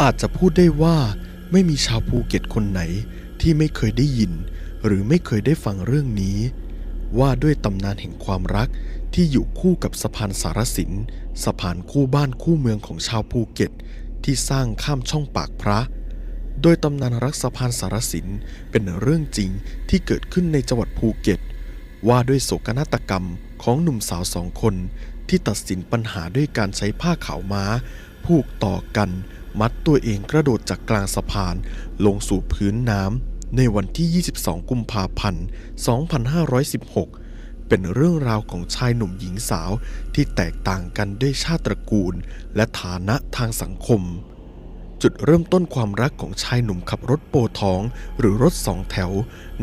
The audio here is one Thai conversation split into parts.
อาจจะพูดได้ว่าไม่มีชาวภูเก็ตคนไหนที่ไม่เคยได้ยิน หรือไม่เคยได้ฟังเรื่องนี้ ว่าด้วยตำนานแห่งความรักที่อยู่คู่กับสะพานสารสินสะพานคู่บ้านคู่เมืองของชาวภูเก็ต ที่สร้างข้ามช่องปากพระ โดยตำนานรักสะพานสารสินเป็นเรื่องจริงที่เกิดขึ้นในจังหวัดภูเก็ต ว่าด้วยโศกนาฏกรรมของหนุ่มสาวสองคนที่ตัดสินปัญหาด้วยการใช้ผ้าขาวม้าผูกต่อกัน มัดตัวเองกระโดดจากกลางสะพานลงสู่พื้นน้ำในวันที่ 22 กุมภาพันธ์ 2516 เป็นเรื่องราวของชายหนุ่มหญิงสาวที่แตกต่างกันด้วยชาติตระกูล และฐานะทางสังคม จุดเริ่มต้นความรักของชายหนุ่มขับรถโปท้อง หรือรถสองแถว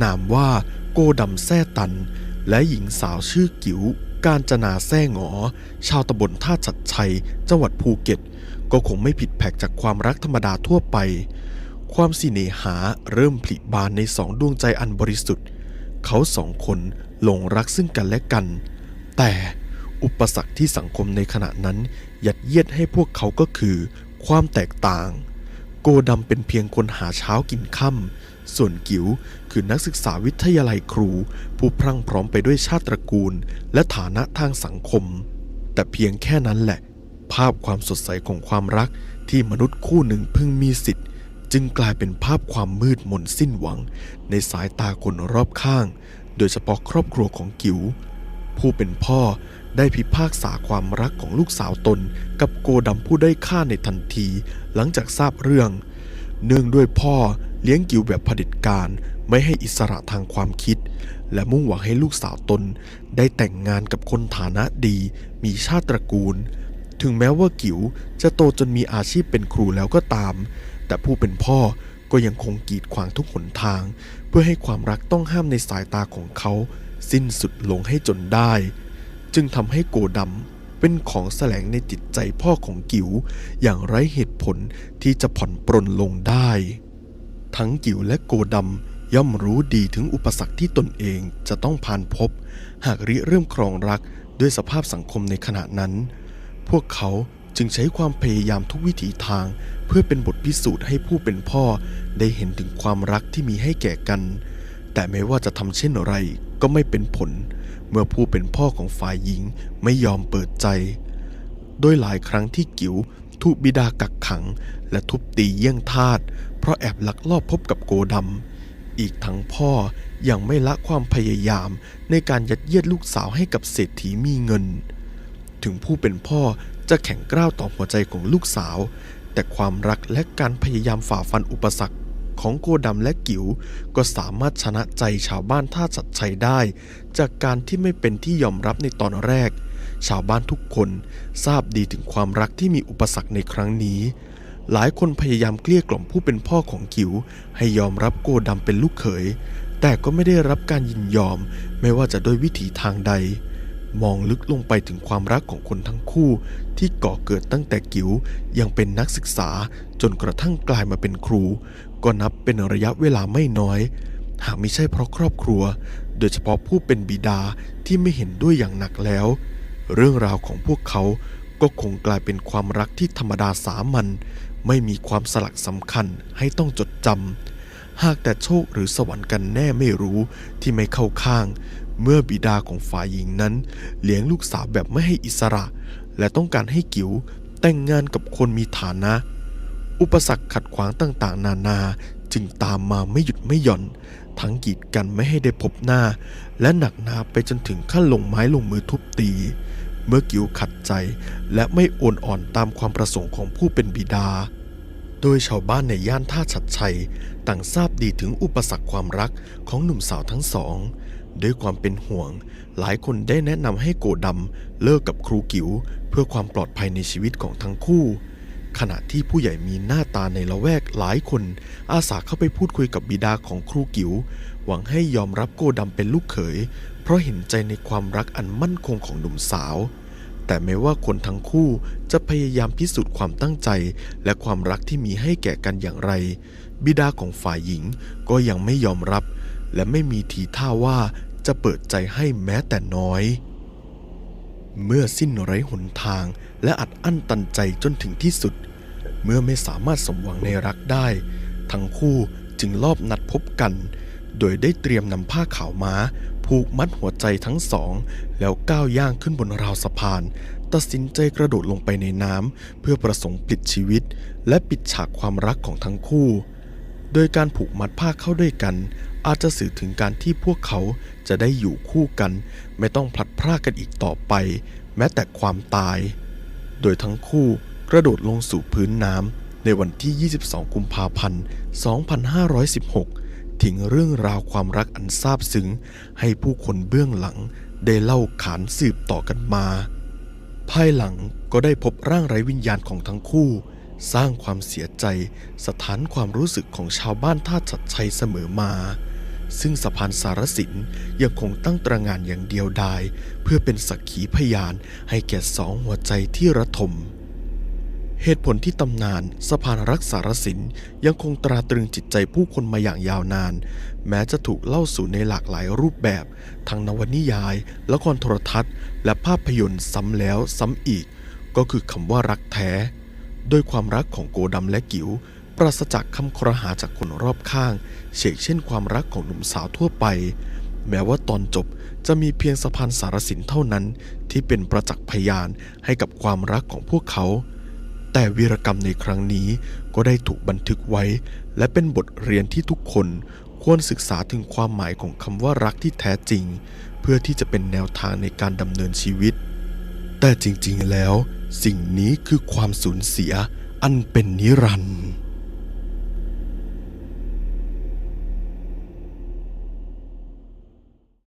นามว่าโกดำแซ่ตัน และหญิงสาวชื่อกิ๋วการจนาแซ่หงอ ชาวตำบลท่าชัดชัย จังหวัดภูเก็ต ก็คงไม่ผิดแผกจากความรักธรรมดาทั่วไป ความสิเนหาเริ่มผลิบานในสองดวงใจอันบริสุทธิ์ เขาสองคนหลงรักซึ่งกันและกัน แต่อุปสรรคที่สังคมในขณะนั้นยัดเยียดให้พวกเขาก็คือ ความแตกต่าง โกดำเป็นเพียงคนหาเช้ากินค่ำส่วนกิ๋วคือนักศึกษาวิทยาลัยครู ผู้พรั่งพร้อมไปด้วยชาติตระกูล และฐานะทางสังคม แต่เพียงแค่นั้นแหละาพความสดใสของความรักที่มนุษย์คู่หนึ่งพึงมีสิทธิ์ จึงกลายเป็นภาพความมืดมนสิ้นหวัง ในสายตาคนรอบข้าง โดยเฉพาะครอบครัวของกิ๋วผู้เป็นพ่อได้พิพากษาความรักของลูกสาวตน กับโกดำผู้ได้อยค่าในทันที หลังจากทราบเรื่อง เนื่องด้วยพ่อเลี้ยงกิ๋วแบบเผด็จการไม่ให้อิสระทางความคิด และมุ่งหวังให้ลูกสาวตน ได้แต่งงานกับคนฐานะดีมีชาติตระกูล ถึงแม้ว่ากิ๋วจะโตจนมีอาชีพเป็นครูแล้วก็ตาม แต่ผู้เป็นพ่อก็ยังคงกีดขวางทุกหนทาง เพื่อให้ความรักต้องห้ามในสายตาของเขา สิ้นสุดลงให้จนได้ จึงทำให้โกดำเป็นของแสลงในจิตใจพ่อของกิ๋วอย่างไร้เหตุผลที่จะผ่อนปรนลงได้ ทั้งกิ๋วและโกดำย่อมรู้ดีถึงอุปสรรคที่ตนเองจะต้องผ่านพบ หากริเริ่มครองรักด้วยสภาพสังคมในขณะนั้น พวกเขาจึงใช้ความพยายามทุกวิถีทาง เพื่อเป็นบทพิสูจน์ให้ผู้เป็นพ่อได้เห็นถึงความรักที่มีให้แก่กัน แต่ไม่ว่าจะทำเช่นไรก็ไม่เป็นผล เมื่อผู้เป็นพ่อของฝ่ายหญิงไม่ยอมเปิดใจ โดยหลายครั้งที่กิ๋วถูกบิดากักขัง และทุบตีเยี่ยงทาสเพราะแอบลักลอบพบกับโกดำอีกทั้งพ่อยังไม่ละความพยายามในการยัดเยียดลูกสาวให้กับเศรษฐีมีเงิน ถึงผู้เป็นพ่อจะแข็งกร้าวต่อหัวใจของลูกสาว แต่ความรักและการพยายามฝ่าฟันอุปสรรคของโกดำและกิ๋วก็สามารถชนะใจชาวบ้านท่าชัดชัยได้ จากการที่ไม่เป็นที่ยอมรับในตอนแรก ชาวบ้านทุกคนทราบดีถึงความรักที่มีอุปสรรคในครั้งนี้ หลายคนพยายามเกลี้ยกล่อมผู้เป็นพ่อของกิ๋วให้ยอมรับโกดำเป็นลูกเขย แต่ก็ไม่ได้รับการยินยอมไม่ว่าจะด้วยวิถีทางใด มองลึกลงไปถึงความรักของคนทั้งคู่ที่ก่อเกิดตั้งแต่กิ๋วยังเป็นนักศึกษาจนกระทั่งกลายมาเป็นครู ก็นับเป็นระยะเวลาไม่น้อย หากไม่ใช่เพราะครอบครัว โดยเฉพาะผู้เป็นบิดาที่ไม่เห็นด้วยอย่างหนักแล้ว เรื่องราวของพวกเขาก็คงกลายเป็นความรักที่ธรรมดาสามัญไม่มีความสลักสำคัญให้ต้องจดจำหากแต่โชคหรือสวรรค์กันแน่ไม่รู้ที่ไม่เข้าข้าง เมื่อบิดาของฝ่ายหญิงนั้น เลี้ยงลูกสาวแบบไม่ให้อิสระ และต้องการให้กิ๋วแต่งงานกับคนมีฐานะ อุปสรรคขัดขวางต่างๆ นานาจึงตามมาไม่หยุดไม่หย่อน ทั้งกีดกันไม่ให้ได้พบหน้า และหนักหนาไปจนถึงขั้นลงไม้ลงมือทุบตี เมื่อกิ๋วขัดใจและไม่โอนอ่อนตามความประสงค์ของผู้เป็นบิดา โดยชาวบ้านในย่านท่าชัดชัย ต่างทราบดีถึงอุปสรรคความรักของหนุ่มสาวทั้งสอง ด้วยความเป็นห่วง หลายคนได้แนะนำให้โกดำเลิกกับครูกิ๋วเพื่อความปลอดภัยในชีวิตของทั้งคู่ ขณะที่ผู้ใหญ่มีหน้าตาในละแวกหลายคน อาสาเข้าไปพูดคุยกับบิดาของครูกิ๋วหวังให้ยอมรับโกดำเป็นลูกเขย เพราะเห็นใจในความรักอันมั่นคงของหนุ่มสาว แต่ไม่ว่าคนทั้งคู่จะพยายามพิสูจน์ความตั้งใจ และความรักที่มีให้แก่กันอย่างไร บิดาของฝ่ายหญิงก็ยังไม่ยอมรับและไม่มีทีท่าว่า จะเปิดใจให้แม้แต่น้อย เมื่อสิ้นไร้หนทางและอัดอั้นตันใจจนถึงที่สุด เมื่อไม่สามารถสมหวังในรักได้ ทั้งคู่จึงลอบนัดพบกัน โดยได้เตรียมนำผ้าขาวม้า ผูกมัดหัวใจทั้งสอง แล้วก้าวย่างขึ้นบนราวสะพาน ตัดสินใจกระโดดลงไปในน้ำเพื่อประสงค์ปลิดชีวิต และปิดฉากความรักของทั้งคู่ โดยการผูกมัดผ้าเข้าด้วยกัน อาจจะสื่อถึงการที่พวกเขาจะได้อยู่คู่กัน ไม่ต้องพลัดพรากกันอีกต่อไป แม้แต่ความตาย โดยทั้งคู่กระโดดลงสู่พื้นน้ำในวันที่ 22 กุมภาพันธ์ 2516 ทิ้งเรื่องราวความรักอันซาบซึ้ง ให้ผู้คนเบื้องหลังได้เล่าขานสืบต่อกันมา ภายหลังก็ได้พบร่างไร้วิญญาณของทั้งคู่ สร้างความเสียใจสถานความรู้สึกของชาวบ้านท่าชัดชัยเสมอมา ซึ่งสะพานสารสินยังคงตั้งตระงานอย่างเดียวดาย เพื่อเป็นสักขีพยานให้แก่สองหัวใจที่ระทมเหตุผลที่ตำนานสะพานรักษารสินยังคงตราตรึงจิตใจผู้คนมาอย่างยาวนาน แม้จะถูกเล่าสู่ในหลากหลายรูปแบบ ทั้งนวนิยายละครโทรทัศน์ และภาพยนตร์ซ้ำแล้วซ้ำอีก ก็คือคำว่ารักแท้ โดยความรักของโกดำและกิ๋วปราศจากคำครหาจากคนรอบข้างเฉกเช่นความรักของหนุ่มสาวทั่วไป แม้ว่าตอนจบจะมีเพียงสะพานสารสินเท่านั้น ที่เป็นประจักษ์พยานให้กับความรักของพวกเขา แต่วีรกรรมในครั้งนี้ก็ได้ถูกบันทึกไว้ และเป็นบทเรียนที่ทุกคนควรศึกษาถึงความหมายของคำว่ารักที่แท้จริง เพื่อที่จะเป็นแนวทางในการดำเนินชีวิต แต่จริงๆแล้วสิ่งนี้คือความสูญเสียอันเป็นนิรันดร์